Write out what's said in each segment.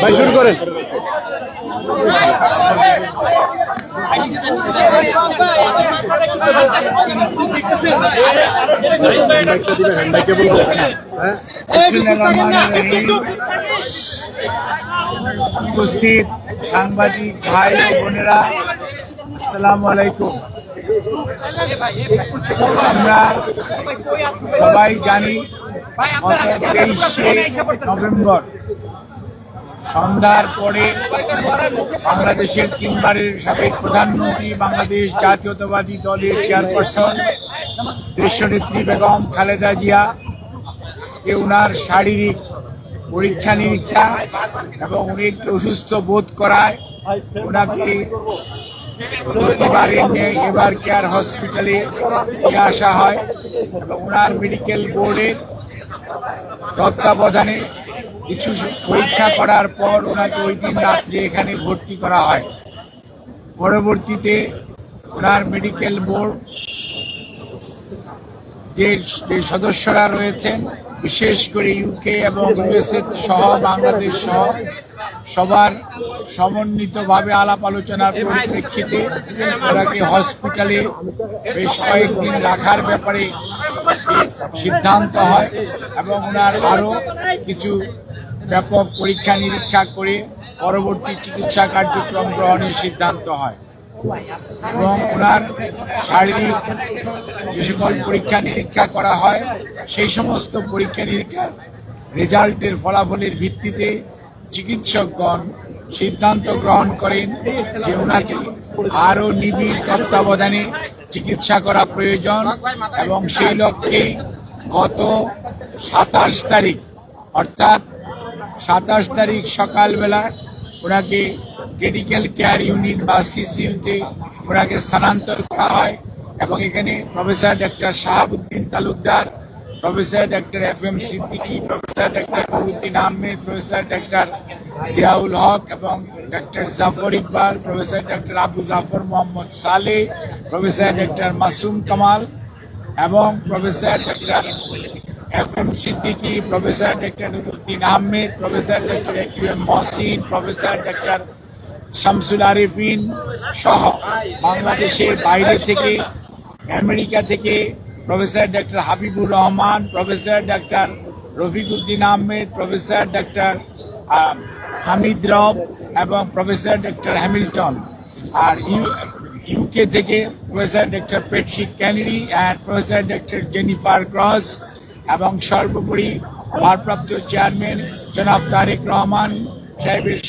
ভাই শুরু করেন। উপস্থিত সাংবাদিক ভাই বোনেরা আসসালামু আলাইকুম। আমরা সবাই জানি তেইশে নভেম্বর সন্ধ্যার পরে বাংলাদেশের তিনবারের সাবেক প্রধানমন্ত্রী বাংলাদেশ জাতীয়তাবাদী দলের চেয়ারপারসন দেশনেত্রী বেগম খালেদা জিয়া কে উনার শারীরিক পরীক্ষা নিরীক্ষা এবং উনি একটু অসুস্থ বোধ করায় ওনাকে প্রতিবারের এবার কেয়ার হসপিটালে নিয়ে আসা হয় এবং ওনার মেডিকেল বোর্ডের তত্ত্বাবধানে কিছু পরীক্ষা করার পর ওনাকে ওই দিন রাত্রে এখানে ভর্তি করা হয়। পরবর্তীতে ওনার মেডিকেল বোর্ড যে সদস্যরা রয়েছেন, বিশেষ করে ইউকে এবং ইউএসএ সহ বাংলাদেশ সহ সবার সমন্বিতভাবে আলাপ আলোচনার পরিপ্রেক্ষিতে ওনাকে হসপিটালে বেশ কয়েকদিন রাখার ব্যাপারে সিদ্ধান্ত হয় এবং ওনার আরও কিছু ব্যাপক পরীক্ষা নিরীক্ষা করে পরবর্তী চিকিৎসা কার্যক্রম গ্রহণের সিদ্ধান্ত হয়। এবং ওনার শারীরিক যে সকল পরীক্ষা নিরীক্ষা করা হয়, সেই সমস্ত পরীক্ষা নিরীক্ষার রেজাল্টের ফলাফলের ভিত্তিতে চিকিৎসকগণ সিদ্ধান্ত গ্রহণ করেন যে ওনাকে আরও নিবিড় তত্ত্বাবধানে চিকিৎসা করা প্রয়োজন এবং সেই লক্ষ্যে গত সাতাশ তারিখ, অর্থাৎ সাতাশ তারিখ সকালবেলা ওনাকে ক্রিটিক্যাল কেয়ার ইউনিট বা সিসিউতে ওনাকে স্থানান্তর করা হয় এবং এখানে professor doctor Shahabuddin Talukdar professor doctor F M Siddiqui professor doctor Nuruddin Ahmed professor doctor Ziaul Haque এবং doctor Zafar Iqbal professor doctor Abu Zafar Mohammad Saleh professor doctor Masum Kamal এবং professor doctor F M Siddiqui professor doctor Nuruddin Ahmed professor doctor A Q M Mohsin professor doctor Shamsul Arefin সহ বাংলাদেশের বাইরে থেকে, America থেকে professor doctor Habibur Rahman, professor doctor Rafiquddin Ahmed, professor doctor Hamid Rab এবং professor doctor Hamilton. আর you UK থেকে professor doctor Patsy Kennedy and professor doctor Jennifer Cross এবং সর্বোপরি ভারপ্রাপ্ত চেয়ারম্যান জনাব তারেক রহমান, সাহেবের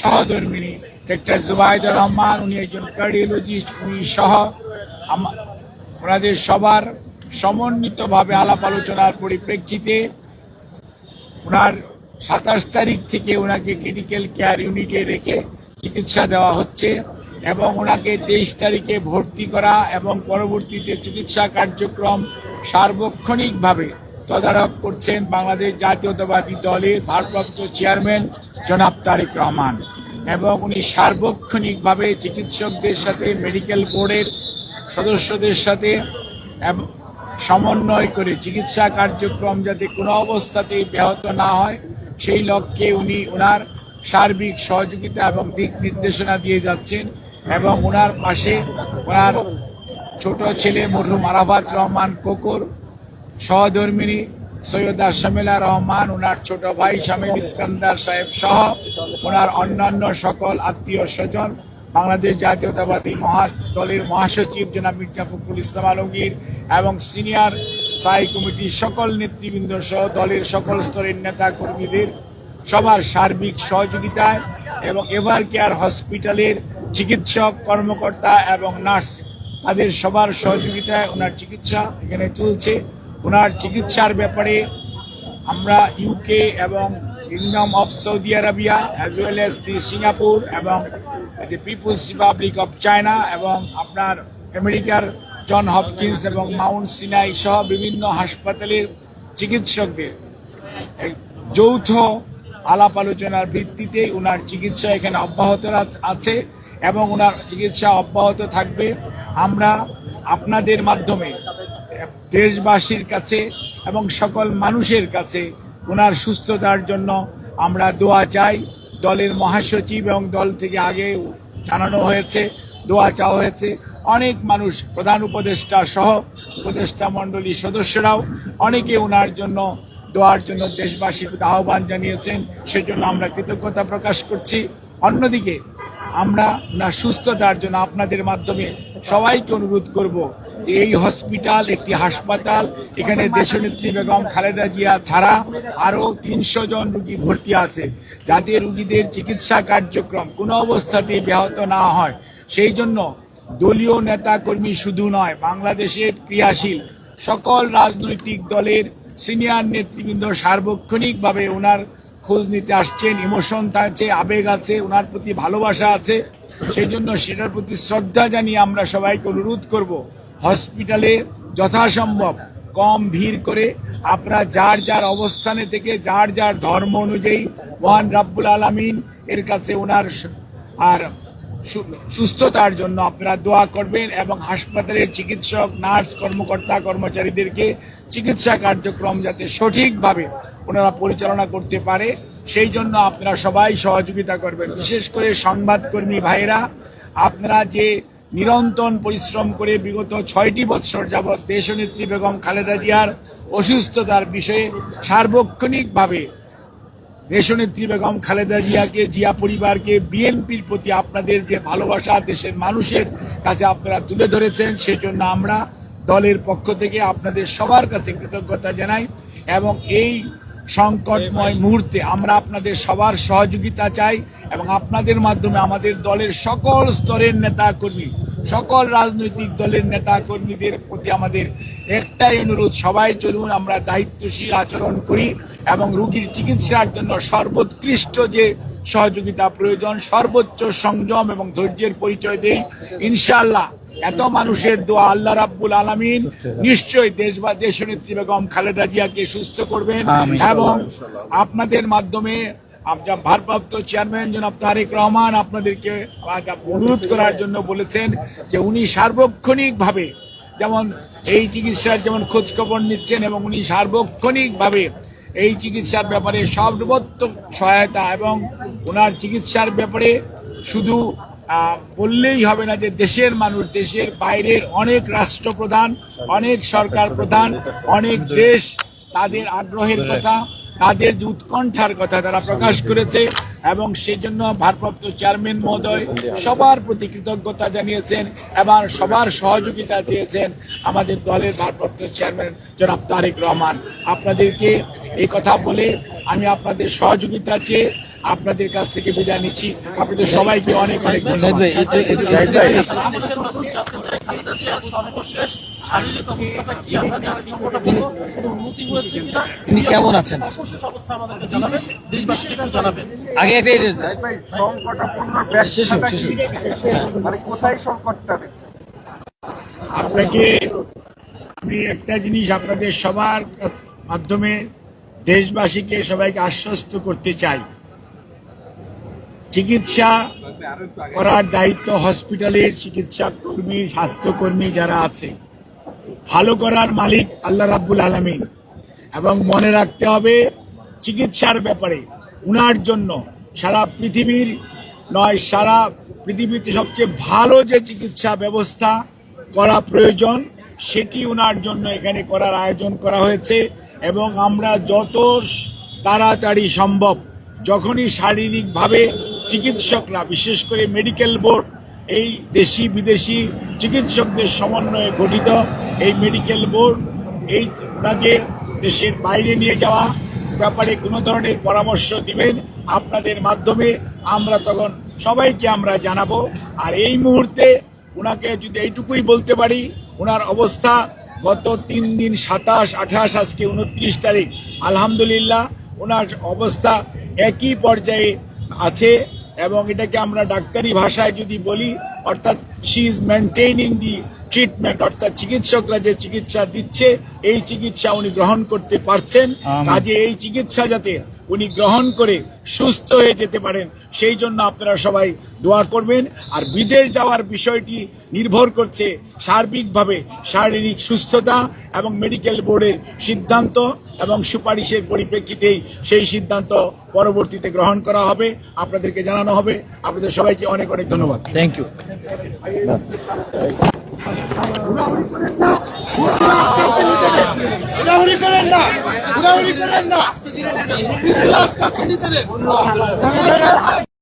সহধর্মিনী ডাক্তার জুবাইদুর রহমান, উনি একজন কার্ডিওলজিস্ট, উনি সহ ওনাদের সবার সমন্বিতভাবে আলাপ আলোচনার পরিপ্রেক্ষিতে ওনার সাতাশ তারিখ থেকে ওনাকে ক্রিটিক্যাল কেয়ার ইউনিটে রেখে চিকিৎসা দেওয়া হচ্ছে এবং ওনাকে তেইশ তারিখে ভর্তি করা এবং পরবর্তীতে চিকিৎসা কার্যক্রম সার্বক্ষণিকভাবে তদারক করছেন বাংলাদেশ জাতীয়তাবাদী দলের ভারপ্রাপ্ত চেয়ারম্যান জনাব তারেক রহমান এবং উনি সার্বক্ষণিকভাবে চিকিৎসকদের সাথে, মেডিকেল বোর্ডের সদস্যদের সাথে এবং সমন্বয় করে চিকিৎসা কার্যক্রম যাতে কোনো অবস্থাতেই ব্যাহত না হয়, সেই লক্ষ্যে উনি ওনার সার্বিক সহযোগিতা এবং দিক নির্দেশনা দিয়ে যাচ্ছেন এবং ওনার পাশে ওনার ছোট ছেলে মরহুম আরাফাত রহমান কোকর সহধর্মিনী সৈয়দা শামিলা রহমান, ওনার ছোট ভাই শামিল ইস্কান্দার সাহেব সহ ওনার অন্যান্য সকল আত্মীয় স্বজন বাংলাদেশ জাতীয়তাবাদী মহা দলের মহাসচিব জনাব মির্জা ফখরুল ইসলাম আলমগীর এবং সিনিয়র স্থায়ী কমিটির সকল নেতৃবৃন্দ সহ দলের সকল স্তরের নেতা কর্মীদের সবার সার্বিক সহযোগিতায় এবং এভার কেয়ার হসপিটালের চিকিৎসক, কর্মকর্তা এবং নার্স তাদের সবার সহযোগিতায় ওনার চিকিৎসা এখানে চলছে। ওনার চিকিৎসার ব্যাপারে আমরা ইউকে এবং kingdom of Saudi Arabia as well as the Singapore এবং the people's republic of China এবং আপনার আমেরিকার জন হপকিন্স এবং মাউন্ট সিনাই সহ বিভিন্ন হাসপাতালের চিকিৎসকদের যৌথ আলাপ আলোচনার ভিত্তিতে ওনার চিকিৎসা এখানে অব্যাহত আছ- আছে এবং ওনার চিকিৎসা অব্যাহত থাকবে। আমরা আপনাদের মাধ্যমে দেশবাসীর কাছে এবং সকল মানুষের কাছে ওনার সুস্থতার জন্য আমরা দোয়া চাই। দলের মহাসচিব এবং দল থেকে আগে জানানো হয়েছে, দোয়া চাওয়া হয়েছে। অনেক মানুষ, প্রধান উপদেষ্টা সহ উপদেষ্টা মণ্ডলীর সদস্যরাও অনেকে ওনার জন্য দোয়ার জন্য দেশবাসীর আহ্বান জানিয়েছেন। সেজন্য আমরা কৃতজ্ঞতা প্রকাশ করছি। অন্যদিকে আমরা না সুস্থতার জন্য আপনাদের মাধ্যমে সবাইকে অনুরোধ করব যে এই হসপিটাল, একটি হাসপাতাল, এখানে দেশনেত্রী বেগম খালেদা জিয়া ছাড়া আরও তিনশো জন রুগী ভর্তি আছে, যাতে রুগীদের চিকিৎসা কার্যক্রম কোনো অবস্থাতেই ব্যাহত না হয়। সেই জন্য দলীয় নেতা কর্মী শুধু নয়, বাংলাদেশের ক্রিয়াশীল সকল রাজনৈতিক দলের সিনিয়র নেতৃবৃন্দ সার্বক্ষণিকভাবে ওনার খোঁজ নিতে আসছেন, ইমোশন আছে, আবেগ আছে, ওনার প্রতি ভালোবাসা আছে। সেই জন্য সেটার প্রতি শ্রদ্ধা জানিয়ে আমরা সবাইকে অনুরোধ করব, হসপিটালে যথাসম্ভব কম ভিড় করে আপনারা যার যার অবস্থানে থেকে যার যার ধর্ম অনুযায়ী মহান রাব্বুল আলামিন এর কাছে ওনার আর সুস্থতার জন্য আপনারা দোয়া করবেন এবং হাসপাতালের চিকিৎসক, নার্স, কর্মকর্তা, কর্মচারীদেরকে চিকিৎসা কার্যক্রম যাতে সঠিকভাবে ওনারা পরিচালনা করতে পারে। সেই জন্য আপনারা সবাই সহযোগিতা করবেন। বিশেষ করে সংবাদকর্মী ভাইরা আপনারা যে নিরন্তর পরিশ্রম করে বিগত ছয়টি বৎসর যাবৎ দেশনেত্রী বেগম খালেদা জিয়ার অসুস্থতার বিষয়ে সার্বক্ষণিকভাবে দেশনেত্রী বেগম খালেদা জিয়াকে, জিয়া পরিবারকে, বিএনপির প্রতি আপনাদের যে ভালোবাসা, দেশের মানুষের কাছে আপনারা তুলে ধরেছেন, সেজন্য আমরা দলের পক্ষ থেকে আপনাদের সবার কাছে কৃতজ্ঞতা জানাই এবং এই সংকটময় মুহূর্তে আমরা আপনাদের সবার সহযোগিতা চাই এবং আপনাদের মাধ্যমে আমাদের দলের সকল স্তরের নেতা কর্মী সকল রাজনৈতিক দলের নেতা কর্মীদের প্রতি আমাদের একটাই অনুরোধ, সবাই চলুন আমরা দায়িত্বশীল আচরণ করি এবং রুগীর চিকিৎসার জন্য সর্বোৎকৃষ্ট যে সহযোগিতা প্রয়োজন, সর্বোচ্চ সংযম এবং ধৈর্যের পরিচয় দেই। ইনশাআল্লাহ এত মানুষের দোয়া আল্লাহ রাব্বুল আলামিন নিশ্চয়ই দেশ বা দেশনেত্রী বেগম খালেদা জিয়াকে সুস্থ করবেন এবং আপনাদের মাধ্যমে আপনার ভারপ্রাপ্ত চেয়ারম্যান জনাব তারেক রহমান আপনাদেরকে অনুরোধ করার জন্য বলেছেন যে উনি সার্বক্ষণিকভাবে যেমন এই চিকিৎসার যেমন খোঁজখবর নিচ্ছেন এবং উনি সার্বক্ষণিকভাবে এই চিকিৎসার ব্যাপারে সর্বোত্তম সহায়তা এবং ওনার চিকিৎসার ব্যাপারে শুধু বললেই হবে না যে দেশের মানুষ, দেশের বাইরের অনেক রাষ্ট্রপ্রধান, অনেক সরকার প্রধান, অনেক দেশ তাদের আগ্রহের কথা, তাদের উৎকণ্ঠার কথা তারা প্রকাশ করেছে। এবং সেই জন্য ভারপ্রাপ্ত চেয়ারম্যান মহোদয় সবার প্রতি কৃতজ্ঞতা জানিয়েছেন এবং সবার সহযোগিতা চেয়েছেন আমাদের দলের ভারপ্রাপ্ত চেয়ারম্যান জনাব তারেক রহমান। আপনাদেরকে এই কথা বলে আমি আপনাদের সহযোগিতা চেয়ে আপনাদের কাছ থেকে বিদায় নিচ্ছি। আপনাদের সবাইকে অনেক অনেক ধন্যবাদ। তিনি কেমন আছেন? অবস্থা আমাদেরকে জানাবেন দেশবাসীকে জানাবেন। শেষ হোক। আপনাকে আমি একটা জিনিস আপনাদের সবার মাধ্যমে দেশবাসীকে সবাইকে আশ্বস্ত করতে চাই। চিকিৎসা করার দায়িত্ব হসপিটালের চিকিৎসা কর্মী স্বাস্থ্যকর্মী যারা আছে ভালো করার মালিক আল্লাহ রাব্বুল আলমিন। এবং মনে রাখতে হবে চিকিৎসার ব্যাপারে উনার জন্য সারা পৃথিবীর নয়, সারা পৃথিবীতে সবচেয়ে ভালো যে চিকিৎসা ব্যবস্থা করা প্রয়োজন, সেটি ওনার জন্য এখানে করার আয়োজন করা হয়েছে এবং আমরা যত তাড়াতাড়ি সম্ভব, যখনই শারীরিকভাবে চিকিৎসকরা, বিশেষ করে মেডিকেল বোর্ড, এই দেশি বিদেশি চিকিৎসকদের সমন্বয়ে গঠিত এই মেডিকেল বোর্ড, এই ওনাকে দেশের বাইরে নিয়ে যাওয়া ব্যাপারে কোনো ধরনের পরামর্শ দিবেন আপনাদের মাধ্যমে, আমরা তখন সবাইকে আমরা জানাব। আর এই মুহূর্তে ওনাকে যদি এইটুকুই বলতে পারি ওনার অবস্থা গত তিন দিন সাতাশ, আঠাশ, আজকে উনত্রিশ তারিখ। আলহামদুলিল্লাহ ওনার অবস্থা একই পর্যায়ে আছে এবং এটাকে আমরা ডাক্তারি ভাষায় যদি বলি, অর্থাৎ she is maintaining the treatment অর্থাৎ চিকিৎসকরা যে চিকিৎসা দিচ্ছে এই চিকিৎসা উনি গ্রহণ করতে পারছেন। কাজে এই চিকিৎসা যাতে উনি গ্রহণ করে সুস্থ হয়ে যেতে পারেন সেই জন্য আপনারা সবাই দোয়া করবেন। আর বিদেশ যাওয়ার বিষয়টি নির্ভর করছে সার্বিকভাবে শারীরিক সুস্থতা এবং মেডিকেল বোর্ডের সিদ্ধান্ত এবং সুপারিশের পরিপ্রেক্ষিতেই সেই সিদ্ধান্ত পরবর্তীতে গ্রহণ করা হবে। আপনাদেরকে জানানো হবে। আপনাদের সবাইকে অনেক অনেক ধন্যবাদ। থ্যাংক ইউ ঘোরাঘুরি করেন না ঘোরাঘুরি করেন না